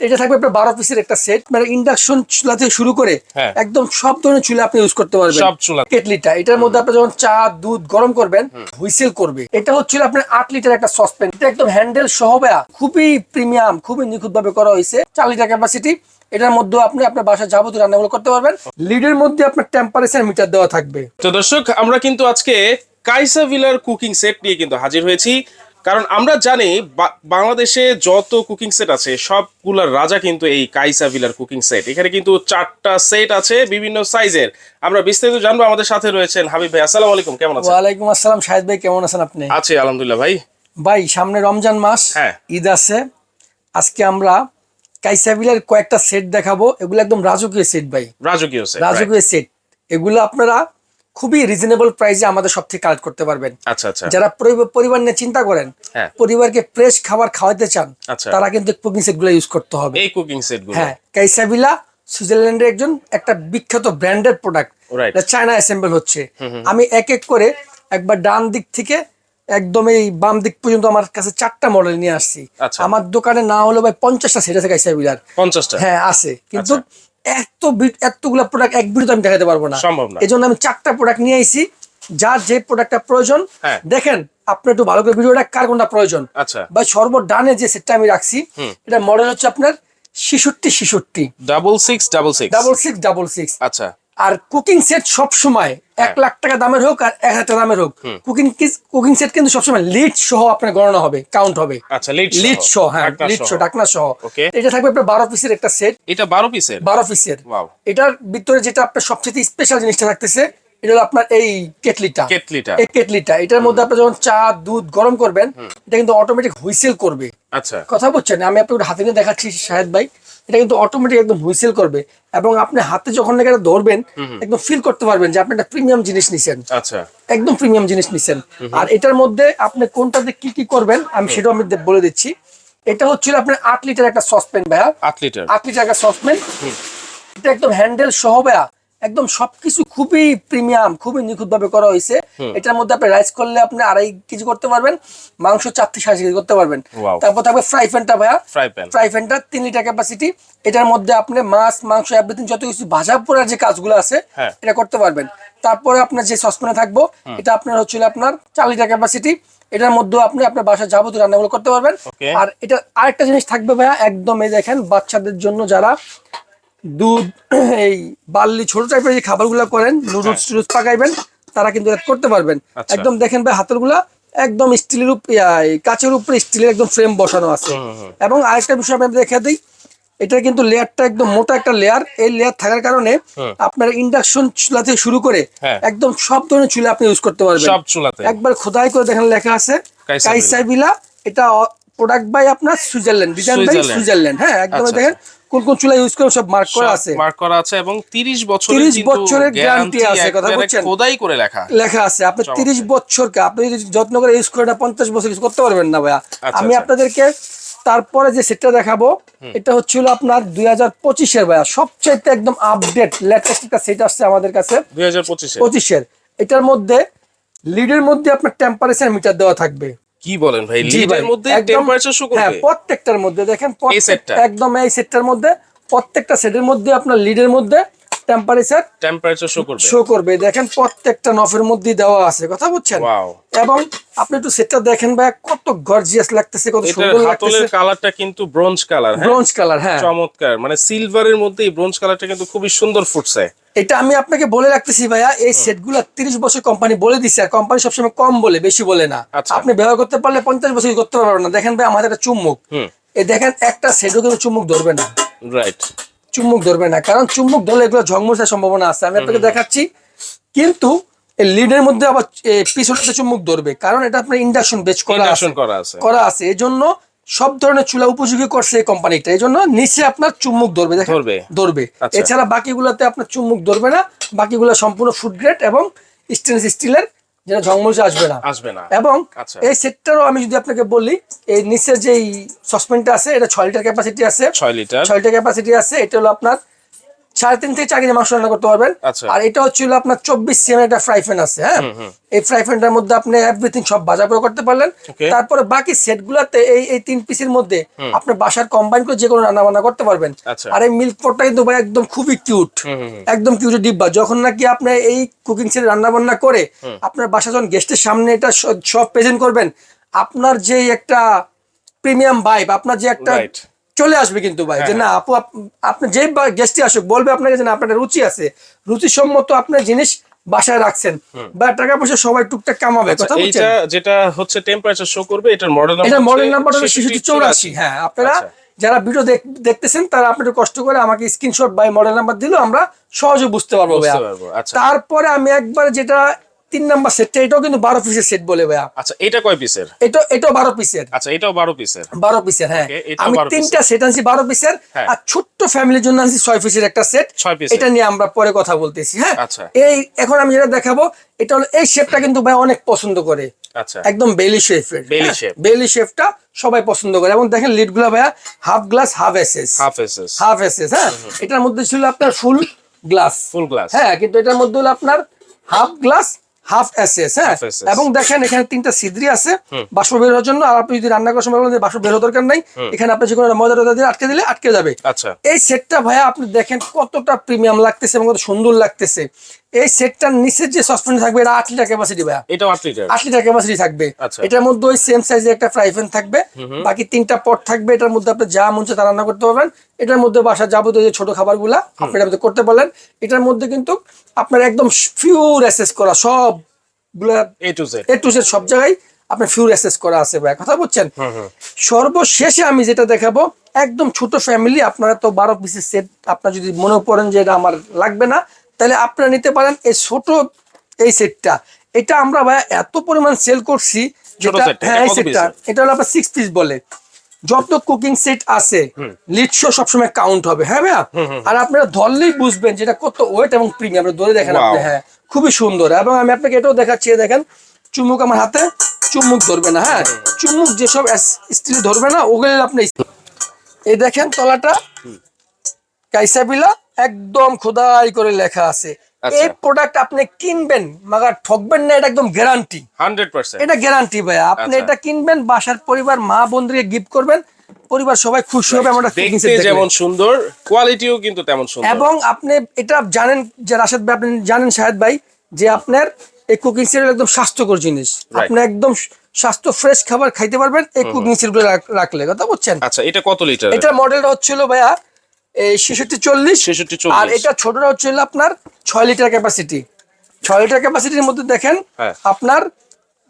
এটা থাকবে আপনার বারো পিসের একটা সেট মানে ইন্ডাকশন চুলা থেকে শুরু করে হ্যাঁ। একদম সব ধরনের চুলা আপনি ইউজ করতে পারবেন। সব চুলা। কেটলিটা। এটার মধ্যে আপনি যখন চা দুধ গরম করবেন হুইসেল করবে। এটা হচ্ছিল আপনার আট লিটার একটা সসপ্যান এটা একদম হ্যান্ডেল সহ খুবই প্রিমিয়াম খুবই নিখুঁত ভাবে করা হয়েছে। চার লিটার ক্যাপাসিটি এটার মধ্যে আপনি আপনার বাসায় যাবতীয় রান্নাগুলো করতে পারবেন। লিডের মধ্যে আপনার টেম্পারেচার মিটার দেওয়া থাকবে। তো দর্শক আমরা কিন্তু আজকে কাইসা ভিলার কুকিং সেট নিয়ে কিন্তু হাজির হয়েছি। কারণ আমরা জানি বাংলাদেশে যত কুকিং সেট আছে সবগুলার রাজা কিন্তু এই কাইসা ভিলার কুকিং সেট এখানে কিন্তু চারটা সেট আছে বিভিন্ন সাইজের আমরা বিস্তারিত জানব আমাদের সাথে রয়েছেন হাবিব ভাই। আসসালামু আলাইকুম কেমন আছেন? ওয়ালাইকুম আসসালাম শাহেদ ভাই কেমন আছেন আপনি? আছি আলহামদুলিল্লাহ ভাই। ভাই সামনে রমজান মাস হ্যাঁ। ঈদ আছে। আজকে আমরা কাইসাবিলার কয়েকটা সেট দেখাবো। এগুলো একদম রাজকীয় সেট ভাই। রাজকীয় সেট রাজকীয় সেট এগুলো আপনারা খুবই রিজনেবল প্রাইসে আমাদের সব থেকে কালেক্ট করতে পারবেন। আচ্ছা আচ্ছা। যারা পরিবার নিয়ে চিন্তা করেন হ্যাঁ। পরিবারকে ফ্রেশ খাবার খাওয়াতে চান আচ্ছা। তারা কিন্তু কুকিং সেটগুলো ইউজ করতে হবে। এই কুকিং সেটগুলো। হ্যাঁ কাইসাবিলা সুইজারল্যান্ডের একজন একটা বিখ্যাত ব্র্যান্ডেড প্রোডাক্ট. চায়না অ্যাসেম্বল হচ্ছে। আমি এক এক করে একবার ডান দিক থেকে একদম এই বাম দিক পর্যন্ত আমার কাছে চারটা মডেল নিয়ে আসছি। আচ্ছা। আমার দোকানে না হলো ভাই পঞ্চাশটা সেট আছে কাইসাবিলার পঞ্চাশটা? হ্যাঁ আছে। কিন্তু এত এতগুলা প্রোডাক্ট এক ভিডিওতে আমি দেখাতে পারব না। সম্ভব না। এই জন্য আমি চারটা প্রোডাক্ট নিয়ে আইছি। যার যে প্রোডাক্টটা প্রয়োজন হ্যাঁ। দেখেন আপনি একটু ভালো করে ভিডিওটা কার কোনটা প্রয়োজন? আচ্ছা। বা সর্ব ডানে যে সেটটা আমি রাখছি এটা মডেল হচ্ছে আপনার ছিষট্টি ছিষট্টি। Double six double six double six double six আচ্ছা। আর কুকিং সেট সব সময় হ্যাঁ। এক লাখ টাকা দামের হোক আর এক হাজার টাকা দামের হোক কুকিং কুকিং সেট কিন্তু সবসময় লিড সহ আপনার গণনা হবে কাউন্ট হবে। আচ্ছা লিড সহ হ্যাঁ লিড সহ ডাকনা সহ। এটা থাকবে আপনার বারো পিসের একটা সেট এটা বারো পিসের বারো পিসের এটার ভিতরে যেটা আপনার সবচেয়ে স্পেশাল জিনিসটা থাকতেছে এটা হলো আপনার এই কেটলিটা। কেটলিটা। এই কেটলিটা। এটার মধ্যে আপনি যখন চা দুধ গরম করবেন এটা কিন্তু অটোমেটিক হুইসেল করবে। আচ্ছা। কথা বলছেন? আমি আপনাকে হাতে নিয়ে দেখাচ্ছি শাহেদ ভাই। এটা কিন্তু অটোমেটিক একদম হুইসেল করবে এবং আপনি হাতে যখন নাকি এটা ধরবেন একদম ফিল করতে পারবেন যে আপনি একটা প্রিমিয়াম জিনিস নিছেন। আচ্ছা। একদম প্রিমিয়াম জিনিস নিছেন। আর এটার মধ্যে আপনি কোনটাতে কি কি করবেন আমি সেটাও আমি বলে দিচ্ছি। এটা হচ্ছিল আপনার আট লিটার একটা সসপেন ভাইয়া। আট লিটার আট লিটার একটা সসপেন এটা একদম হ্যান্ডেল সহ ভাইয়া। একদম সবকিছু খুবই প্রিমিয়াম খুবই নিখুঁত ভাবে করা হয়েছে। এটার মধ্যে আপনি রাইস করলে আপনি আড়াই কেজি করতে পারবেন মাংস চার থেকে সাড়ে কেজি করতে পারবেন। তারপর থাকবে ফ্রাই প্যানটা ভাইয়া। ফ্রাই প্যান ফ্রাই প্যানটা তিন লিটার ক্যাপাসিটি এটার মধ্যে আপনি মাছ মাংস এভরিথিং যত কিছু ভাজা পোড়ার যে কাজগুলো আছে হ্যাঁ। এটা করতে পারবেন। তারপরে আপনার যে সসপ্যানে থাকব এটা আপনার হচ্ছিল আপনার চার লিটার ক্যাপাসিটি এটার মধ্যে আপনি আপনার বাসায় যাবতীয় রান্নাগুলো করতে পারবেন। আর এটা আরেকটা জিনিস থাকবে ভাইয়া একদম এই দেখেন বাচ্চাদের জন্য যারা দুধ এই বার্লি ছোট টাইপের যে খাবার খাবারগুলো করেন নুডলস টুডলস পাকাইবেন তারা কিন্তু করতে পারবেন। আচ্ছা। একদম দেখেন ভাই হাতেরগুলা একদম স্টিলের উপর কাচের উপরে স্টিলের একদম ফ্রেম বসানো আছে। এবং আরেকটা বিষয় আমি দেখে দিই এটা কিন্তু লেয়ারটা একদম মোটা একটা লেয়ার এই লেয়ার থাকার কারণে আপনার ইন্ডাকশন চুলা থেকে শুরু করে হ্যাঁ। একদম সব ধরনের চুলা আপনি ইউজ করতে পারবেন। সব চুলাতে। একবার খোদাই করে দেখেন লেখা আছে কাইসাবিলা। এটা প্রোডাক্ট বাই আপনার সুইজারল্যান্ড ডিজাইন বাই সুইজারল্যান্ড। হ্যাঁ একদম আচ্ছা, দেখেন কোন কোন চুলা ইউজ করে সব মার্ক করা আছে। মার্ক করা আছে এবং 30 বছরের 30 বছরের guarantee আছে, কথা বলছেন? খোদাই করে লেখা। লেখা আছে। আপনি তিরিশ বছর কে আপনি যদি যত্ন করে ইউজ করেন পঞ্চাশ বছর ইউজ করতে পারবেন না ভাইয়া। আচ্ছা, আমি আচ্ছা। আপনাদেরকে তারপরে যে সেটটা দেখাবো এটা হচ্ছিল আপনার দুই হাজার পঁচিশের ভাইয়া। সবচাইতে একদম আপডেট লেটেস্ট একটা সেট আসছে আমাদের কাছে। 2025 এ পঁচিশের। এটার মধ্যে লিডের মধ্যে আপনার টেম্পারেচার মিটার দেওয়া থাকবে। কি বলেন ভাই? লিডের মধ্যে টেম্পারেচার শো করবে? হ্যাঁ প্রত্যেকটার মধ্যে দেখেন একদম এই সেটটার মধ্যে প্রত্যেকটা সেটের মধ্যে আপনার লিডের মধ্যে টেম্পারেচার টেম্পারেচার শো করবে। শো করবে। দেখেন প্রত্যেকটা নফের মধ্যেই দেওয়া আছে কথা বুঝছেন? এবং আপনি একটু সেটটা দেখেন ভাই কত গর্জিয়াস লাগতেছে কত সুন্দর লাগতেছে। কালারটা কিন্তু ব্রোঞ্জ কালার হ্যাঁ? ব্রোঞ্জ কালার হ্যাঁ। চমৎকার। মানে সিলভারের মধ্যে এই ব্রোঞ্জ কালারটা কিন্তু খুবই সুন্দর ফুটছে। এটা আমি আপনাকে বলে রাখতেছি ভাইয়া এই সেটগুলো তিরিশ বছর কোম্পানি বলে দিচ্ছে আর কোম্পানি সবসময় কম বলে বেশি বলে না। আচ্ছা। আপনি ব্যবহার করতে পারলে পঞ্চাশ বছর করতে পারবেন না। দেখেন ভাই আমাদের একটা চুম্বুক। এই দেখেন একটা সেটও কিন্তু চুম্বুক ধরবে না। রাইট চুম্বুক ধরবে না কারণ চুম্বুক ধরলে এগুলো ঝংমসার সম্ভাবনা আছে। আমি আপনাকে দেখাচ্ছি কিন্তু এই লিডের মধ্যে আবার এ, পিছনটা চুম্বুক ধরবে কারণ এটা আপনার ইন্ডাকশন বেচ করা আছে। করা আছে। করা আছে এই জন্য সব ধরনের চুলা উপযোগী করছে এই কোম্পানিটা এই জন্য নিচে আপনার চুম্বুক ধরবে ধরবে। ধরবে। আচ্ছা। এছাড়া বাকিগুলোতে আপনার চুম্বুক ধরবে না বাকিগুলো সম্পূর্ণ ফুড গ্রেড এবং স্টেনলেস স্টিলের যেটা ঝংমসে আসবে না। আসবে না। এবং আচ্ছা। এই সেটটারও আমি যদি আপনাকে বলি এই নিচের যে সসপেনটা আছে এটা ছয় লিটার ক্যাপাসিটি আছে। ছয় লিটার ছয় লিটার ক্যাপাসিটি আছে এটা হলো আপনার সাড়ে তিন থেকে চার কেজি মাংস রান্না করতে পারবেন। আচ্ছা। আর এটা হচ্ছিল আপনার চব্বিশ সিএম একটা ফ্রাই প্যান আছে হ্যাঁ? এই ফ্রাই প্যানটার মধ্যে আপনি এভরিথিং সব বাজা করে করতে পারলেন. তারপরে বাকি সেট গুলাতে এই এই তিন পিসের মধ্যে আপনার বাসার কম্বাইন করে যে কোনো রান্না বান্না করতে পারবেন। আচ্ছা। আর এই মিল্ক পটটা কিন্তু ভাই একদম খুবই কিউট একদম কিউট ডিব্বা। যখন নাকি আপনি এই কুকিং সেট রান্না বান্না করে আপনার বাসা যখন গেস্টের সামনে এটা সব প্রেজেন্ট করবেন আপনার যে একটা প্রিমিয়াম ভাইব আপনার যে একটা. চলে আসবে কিন্তু ভাই যে না আপু আপ- আপনি যে গেস্টই আসুক বলবে আপনাকে যে না আপনার রুচি আছে। রুচিসম্মত আপনার জিনিস বাসায় রাখছেন বা টাকা পয়সা সবাই টুকটাক কামাবে আচ্ছা, কথা বলছেন? এইটা যেটা হচ্ছে টেম্পারেচার শো করবে এটার মডেল নাম্বার এটা মডেল নাম্বার হলো শিশুটি চৌরাশি। হ্যাঁ আপনারা আচ্ছা। যারা ভিডিও দেখতেছেন তারা আপনি কষ্ট করে আমাকে স্ক্রিনশট বাই মডেল নাম্বার দিলেও আমরা সহজে বুঝতে পারব আচ্ছা। তারপরে আমি একবার যেটা তিন নাম্বার সেটটা এটাও কিন্তু বারো পিসের সেট বলে ভাইয়া। আচ্ছা এটা কয় পিসের এটা এটাও বারো পিসের আচ্ছা এটাও বারো পিসের বারো পিসের হ্যাঁ। আমি তিনটা সেট আনছি বারো পিসের হ্যাঁ। আর ছোট্ট ফ্যামিলির জন্য আনছি ছয় পিসের একটা সেট ছয় piece-এর। এটা নিয়ে আমরা পরে কথা বলতেছি হ্যাঁ। আচ্ছা। এই এখন আমি যেটা দেখাবো এটা হলো এই শেপটা কিন্তু ভাই অনেক পছন্দ করে। আচ্ছা। একদম বেলি শেফের বেলি shape। বেলি শেফটা সবাই পছন্দ করে। এবং দেখেন লিডগুলা ভাইয়া half glass half SS half SS half SS হ্যাঁ। এটার মধ্যে ছিল আপনার ফুল গ্লাস ফুল গ্লাস হ্যাঁ কিন্তু এটার মধ্যে হলো আপনার হাফ গ্লাস হাফ এসএস হ্যাঁ? এবং দেখেন এখানে তিনটা সিদ্রি আছে বাষ্প বের হওয়ার জন্য আর আপনি যদি রান্না করার সময় বলেন যে বাষ্প বের হওয়ার দরকার নাই এখানে আপনি যে কোনো টয়দা দিয়ে আটকে দিলে আটকে যাবে। আচ্ছা। এই সেটটা ভাইয়া আপনি দেখেন কতটা প্রিমিয়াম লাগতেছে এবং কত সুন্দর লাগতেছে। এই সেটটার নিচের যে সসপ্যান থাকবে এটা আট লিটার ক্যাপাসিটি ভাইয়া। এটাও আট লিটার? আট লিটার ক্যাপাসিটি থাকবে। আচ্ছা। এটার মধ্যে ওই সেম সাইজের একটা ফ্রাই প্যান থাকবে। বাকি তিনটা পট থাকবে এটার মধ্যে আপনি যা মন চায় তা রান্না করতে পারবেন। এটার মধ্যে বাসার যাবতীয় যে ছোট খাবারগুলা আপনি এটার মধ্যে করতে পারলেন। এটার মধ্যে কিন্তু আপনার একদম ফিউর অ্যাসেস করা সবগুলা A to Z A to Z সব জায়গায় আপনার ফিউর অ্যাসেস করা আছে ভাই কথা বলছেন সর্বশেষে আমি যেটা দেখাবো একদম ছোট ফ্যামিলি আপনারা তো বারো পিসের সেট আপনার যদি মনে করেন যে এটা আমার লাগবে না তাহলে আপনারা নিতে পারেন এই ছোট এই সেটটা। এটা আমরা ভাই এত পরিমাণ সেল করছি যেটা- হ্যাঁ এই সেটটা। এটা হলো আপনার সিক্স পিস বলে। যত কুকিং সেট আছে লিটশো সবসময় কাউন্ট হবে হ্যাঁ ভাইয়া? আর আপনারা ধরলেই বুঝবেন যেটা কত ওয়েট এবং প্রিমিয়াম ধরে দেখেন আপনি হ্যাঁ খুবই সুন্দর। এবং আমি আপনাকে এটাও দেখাচ্ছি দেখেন চুমুক আমার হাতে চুমুক ধরবে না হ্যাঁ? চুমুক যেসব স্টিল ধরবে না ওগুলো আপনি এই দেখেন তলাটা কাইসাবিলা একদম খোদাই করে লেখা আছে। আচ্ছা। এই প্রোডাক্ট আপনি কিনবেন মাগার ঠকবেন না এটা একদম গ্যারান্টি হান্ড্রেড পার্সেন্ট। এটা গ্যারান্টি ভাই আপনি আচ্ছা। এটা কিনবেন বাসার পরিবার মা বন্ধুকে গিফট করবেন পরিবার সবাই খুশি হবে আমরা যেমন সুন্দর কোয়ালিটিও কিন্তু তেমন সুন্দর। এবং আপনি এটা জানেন যে রাশেদ ভাই আপনি জানেন শাহেদ ভাই যে আপনার এই কুকিং সেট একদম স্বাস্থ্যকর জিনিস। আপনি একদম স্বাস্থ্য ফ্রেশ খাবার খাইতে পারবেন এই কুকিং রাখ- রাখলে কথা বলছেন আচ্ছা এটা কত লিটার এটার মডেলটা হচ্ছিল ভাইয়া ছেষট্টি চল্লিশ? 66 আর এটা ছোটটা হচ্ছিল আপনার ছয় লিটার ক্যাপাসিটি ছয় লিটার ক্যাপাসিটির মধ্যে দেখেন হ্যাঁ। আপনার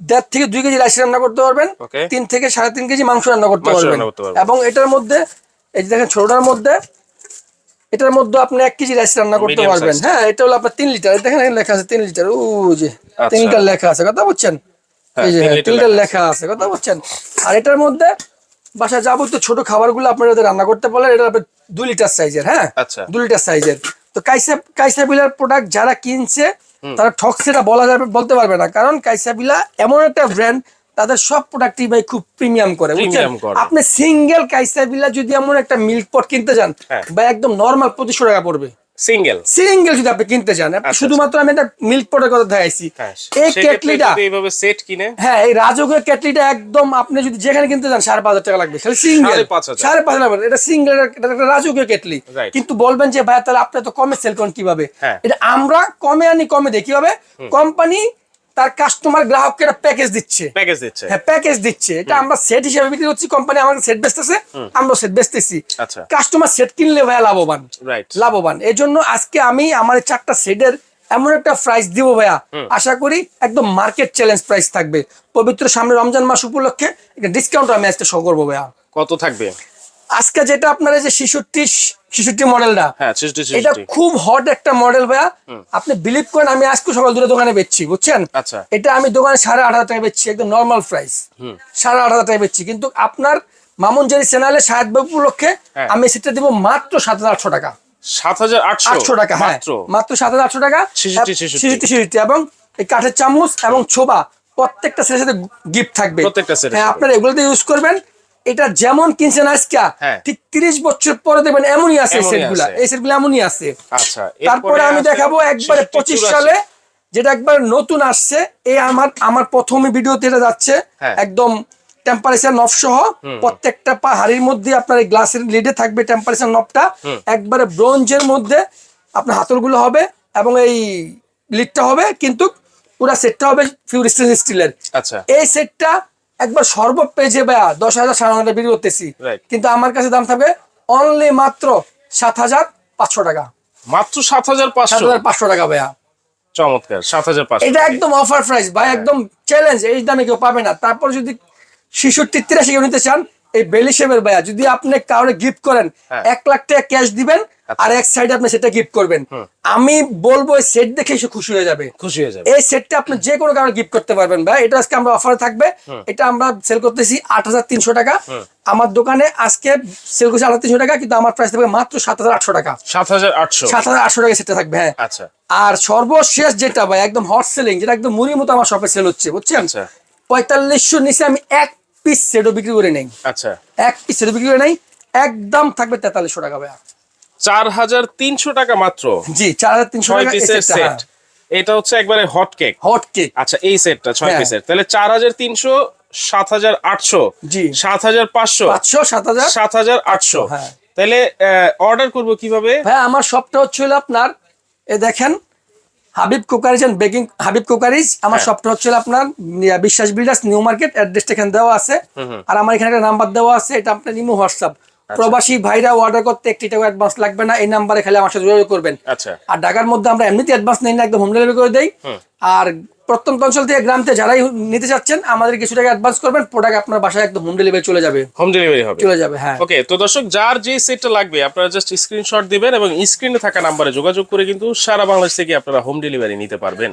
দেড় থেকে দুই কেজি রাইস রান্না করতে পারবেন তিন থেকে সাড়ে তিন কেজি মাংস রান্না করতে পারবেন। এবং এটার মধ্যে এই যে দেখেন ছোটটার মধ্যে এটার মধ্যে আপনি এক কেজি রাইস রান্না করতে পারবেন। হ্যাঁ এটা হলো আপনার তিন লিটার। দেখেন এখানে লেখা আছে তিন লিটার। ও যে আচ্ছা। তিন লিটার লেখা আছে কথা বলছেন? হ্যাঁ, এই যে তিন হ্যাঁ, লিটার লেখা লেখা আছে কথা বলছেন? আর এটার মধ্যে বাসা যাবতীয় ছোট খাবারগুলো আপনারা রান্না করতে পারলেন এটা দুই লিটার সাইজের হ্যাঁ? আচ্ছা। দুই লিটার সাইজের তো কাইসা কাইসাবিলার প্রোডাক্ট যারা কিনছে তারা ঠকছে এটা বলা যাবে বলতে পারবে না। কারণ কাইসাবিলা এমন একটা ব্র্যান্ড তাদের সব প্রোডাক্টই ভাই খুব প্রিমিয়াম করে বুঝছেন? আপনি সিঙ্গেল কাইসাবিলা যদি এমন একটা মিল্ক পট কিনতে যান হ্যাঁ। বা একদম নর্মাল পঁচিশশো টাকা পড়বে। সিঙ্গেল সিঙ্গেল যদি আপনি কিনতে চান আচ্ছা, শুধুমাত্র আমি একটা মিল্ক পটের কথা দেখাইছি। হ্যাঁ এই কেটলিটা এইভাবে সেট কিনে। হ্যাঁ এই রাজকীয় কেটলিটা একদম আপনি যদি যেখানে কিনতে চান সাড়ে পাঁচ হাজার টাকা লাগবে। সিঙ্গেল সাড়ে পাঁচ হাজার। এটা সিঙ্গেল এটা একটা রাজকীয় কেটলি কিন্তু বলবেন যে ভাই তাহলে আপনি তো কমে সেল করেন কীভাবে? হ্যাঁ। এটা আমরা কমে আনি কমে দেয় কীভাবে? কোম্পানি তার কাস্টমার গ্রাহককে একটা প্যাকেজ দিচ্ছে। প্যাকেজ দিচ্ছে। হ্যাঁ প্যাকেজ দিচ্ছে। এটা আমরা সেট হিসেবে বিক্রি করছি কোম্পানি আমাকে সেট বেচতেছে আমরা সেট বেচতেছি। আচ্ছা। কাস্টমার সেট কিনলে ভাই লাভবান। রাইট লাভবান। এই জন্য আজকে আমি আমার চারটা সেটের এমন একটা প্রাইস দিব ভাইয়া। আশা করি একদম মার্কেট চ্যালেঞ্জ প্রাইস থাকবে। পবিত্র সামনে রমজান মাস উপলক্ষে একটা ডিসকাউন্ট আমি আজকে শো করব ভাইয়া। কত থাকবে? আজকে যেটা আপনার এই যে শিশুটি শিশুটি মডেলটা হ্যাঁ এটা খুব হট একটা মডেল ভাইয়া। আপনি বিলিভ করেন আমি আজকে সকাল দূরে দোকানে বেচছি বুঝছেন? আচ্ছা। এটা আমি দোকানে সাড়ে আট হাজার টাকা বেচছি একদম নর্মাল প্রাইস সাড়ে আট হাজার টাকা বেচছি। কিন্তু আপনার মামুন জারি চ্যানেলে সাহেব উপলক্ষে হ্যাঁ। আমি সেটা দিব মাত্র সাত হাজার আটশো টাকা। সাত হাজার আটশো? টাকা হ্যাঁ। মাত্র? সাত হাজার আটশো টাকা। ছেষট্টি ছেষট্টি। এবং এই কাঠের চামচ এবং ছোবা প্রত্যেকটা সেটের সাথে গিফট থাকবে। প্রত্যেকটা হ্যাঁ। আপনারা এগুলোতে ইউজ করবেন। এটা যেমন কিনছেন আজকে হ্যাঁ। ঠিক তিরিশ বছর পরে দেবেন এমনই আছে সেটগুলা। এই সেটগুলো এমনই আছে। আচ্ছা তারপরে আমি দেখাবো একবারে পঁচিশ সালে যেটা একবার নতুন আসছে। এই আমার আমার প্রথম ভিডিওতে এটা যাচ্ছে। হ্যাঁ। একদম টেম্পারেচার নব সহ প্রত্যেকটা পা হাড়ির মধ্যে আপনার এই গ্লাসের লিডে থাকবে টেম্পারেচার নবটা একবারে ব্রোঞ্জের মধ্যে আপনার হাতলগুলো হবে এবং এই লিডটা হবে কিন্তু পুরো সেটটা হবে ফিউর স্টেনলেস স্টিলের আচ্ছা। এই সেটটা একবার সর্ব পেজে ব্যা দশ হাজার সাড়ে হাজার বিক্রি করতেছি। কিন্তু আমার কাছে দাম থাকবে অনলি মাত্র সাত হাজার পাঁচশো টাকা। মাত্র সাত হাজার পাঁচশো? হাজার পাঁচশো টাকা ভাইয়া। চমৎকার সাত হাজার পাঁচশো। এটা একদম অফার প্রাইস ভাই একদম চ্যালেঞ্জ এই দামে কেউ পাবে না। তারপর যদি শিশুর তিরাশি কেউ নিতে চান এই বেলি শেপের ভাইয়া যদি আপনি কাউরে গিফট করেন হ্যাঁ। এক লাখ টাকা ক্যাশ দিবেন আচ্ছা। আর এক সাইডে আপনি সেটা গিফট করবেন। আমি বলব এই সেট দেখে সে খুশি হয়ে যাবে। খুশি হয়ে যাবে। এই সেটটা আপনি যে কোনো কারণে গিফট করতে পারবেন ভাই। এটা আজকে আমরা অফারে থাকবে। এটা আমরা সেল করতেছি আট হাজার তিনশো টাকা। আমার দোকানে আজকে সেল করছি আট হাজার তিনশো টাকা কিন্তু আমার প্রাইস থাকবে মাত্র সাত হাজার আটশো টাকা। সাত হাজার আটশো। সাত হাজার আটশো টাকা সেটা থাকবে হ্যাঁ। আচ্ছা। আর সর্বশেষ যেটা ভাই একদম হট সেলিং যেটা একদম মুড়ির মতো আমার শপে সেল হচ্ছে বুঝছেন? আচ্ছা। পঁয়তাল্লিশশো নিচে আমি এক পিস সেটও বিক্রি করে নেই। আচ্ছা। এক পিস সেটও বিক্রি করে নেই একদম থাকবে তেতাল্লিশশো টাকা ভাই চার হাজার তিনশো টাকা মাত্র। জি চার হাজার তিনশো ছয় টাকা সেট এটা হচ্ছে একবারে হট কেক হট কেক আচ্ছা এই সেটটা ছয় হ্যাঁ। পিসের তাহলে চার হাজার তিনশো সাত হাজার আটশো জি। সাত হাজার পাঁচশো পাঁচশো সাত হাজার সাত হাজার আটশো। হ্যাঁ। তাহলে অর্ডার করব কীভাবে? ভাই আমার সবটা হচ্ছে আপনার এ দেখেন Habib cookeries and baking Habib cookeries আমার হ্যাঁ। শপটা হচ্ছে আপনার বিশ্বাস বিল্ডার্স নিউ মার্কেট অ্যাড্রেসটা এখানে দেওয়া আছে। আর আমার এখানে একটা নাম্বার দেওয়া আছে এটা আপনার নিমু হোয়াটসঅ্যাপ। আচ্ছা। প্রবাসী ভাইরা অর্ডার করতে একটি টাকা অ্যাডভান্স লাগবে না এই নাম্বারে খালি আমার সাথে যোগাযোগ করবেন। আচ্ছা। আর ঢাকার মধ্যে আমরা এমনিতে অ্যাডভান্স নেই না একদম হোম ডেলিভারি করে দেই। আর প্রত্যন্ত অঞ্চল থেকে গ্রাম থেকে যারাই নিতে চাচ্ছেন আমাদের কিছু টাকা অ্যাডভান্স করবেন প্রোডাক্ট আপনার বাসায় একদম হোম ডেলিভারি চলে যাবে। হোম ডেলিভারি হবে। চলে যাবে হ্যাঁ। ওকে তো দর্শক যার যে সেটটা লাগবে আপনারা জাস্ট স্ক্রিনশট দিবেন এবং স্ক্রিনে থাকা নাম্বারে যোগাযোগ করে কিন্তু সারা বাংলাদেশ থেকে আপনারা হোম ডেলিভারি নিতে পারবেন।